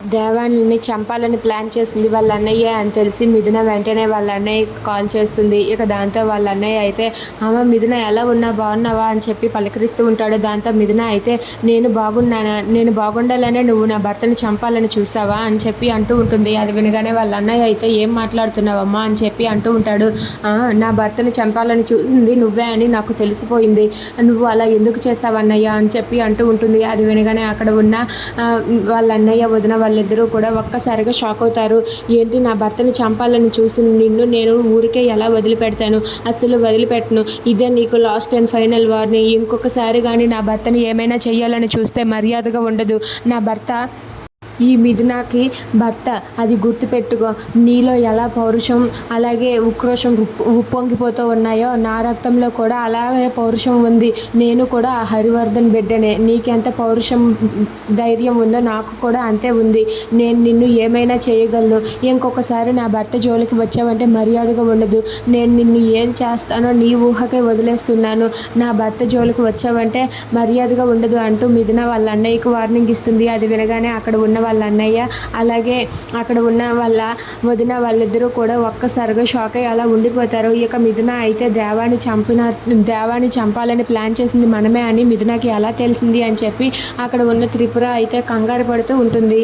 దేవాన్ని చంపాలని ప్లాన్ చేసింది వాళ్ళ అన్నయ్య అని తెలిసి మిథున వెంటనే వాళ్ళ అన్నయ్యకి కాల్ చేస్తుంది. ఇక దాంతో వాళ్ళ అన్నయ్య అయితే అమ్మ మిథున ఎలా ఉన్నా బాగున్నావా? అని చెప్పి పలకరిస్తూ ఉంటాడు. దాంతో మిథున అయితే నేను బాగున్నానా? నేను బాగుండాలనే నువ్వు నా భర్తను చంపాలని చూసావా? అని చెప్పి అంటూ ఉంటుంది. అది వినగానే వాళ్ళ అన్నయ్య అయితే ఏం మాట్లాడుతున్నావమ్మా? అని చెప్పి అంటూ ఉంటాడు. నా భర్తను చంపాలని చూసింది నువ్వే అని నాకు తెలిసిపోయింది. నువ్వు అలా ఎందుకు చేసావన్నయ్య అని చెప్పి అంటూ ఉంటుంది. అది వినగానే అక్కడ ఉన్న వాళ్ళ అన్నయ్య వదిన వాళ్ళిద్దరూ కూడా ఒక్కసారిగా షాక్ అవుతారు. ఏంటి నా భర్తని చంపాలని చూసి నిన్ను నేను ఊరికే ఎలా వదిలిపెడతాను? అస్సలు వదిలిపెట్టను. ఇదే నీకు లాస్ట్ అండ్ ఫైనల్ వార్నింగ్. ఇంకొకసారి కానీ నా భర్తని ఏమైనా చేయాలని చూస్తే మర్యాదగా ఉండదు. నా భర్త ఈ మిథునాకి భర్త అది గుర్తుపెట్టుకో. నీలో ఎలా పౌరుషం అలాగే ఉక్రోషం ఉప్పొంగిపోతూ ఉన్నాయో నా రక్తంలో కూడా అలాగే పౌరుషం ఉంది. నేను కూడా ఆ హరివర్ధన్ బిడ్డనే. నీకెంత పౌరుషం ధైర్యం ఉందో నాకు కూడా అంతే ఉంది. నేను నిన్ను ఏమైనా చేయగలను. ఇంకొకసారి నా భర్త జోలికి వచ్చావంటే మర్యాదగా ఉండదు. నేను నిన్ను ఏం చేస్తానో నీ ఊహకే వదిలేస్తున్నాను. నా భర్త జోలికి వచ్చావంటే మర్యాదగా ఉండదు అంటూ మిథున వాళ్ళ అన్నయ్యకు వార్నింగ్ ఇస్తుంది. అది వినగానే అక్కడ ఉన్న వాళ్ళ అన్నయ్య అలాగే అక్కడ ఉన్న వాళ్ళ వదిన వాళ్ళిద్దరూ కూడా ఒక్కసారిగా షాక్ అయ్యి అలా ఉండిపోతారు. ఇక మిథున అయితే దేవాన్ని చంపిన దేవాన్ని చంపాలని ప్లాన్ చేసింది మనమే అని మిథునకి ఎలా తెలిసింది అని చెప్పి అక్కడ ఉన్న త్రిపుర అయితే కంగారు పడుతూ ఉంటుంది.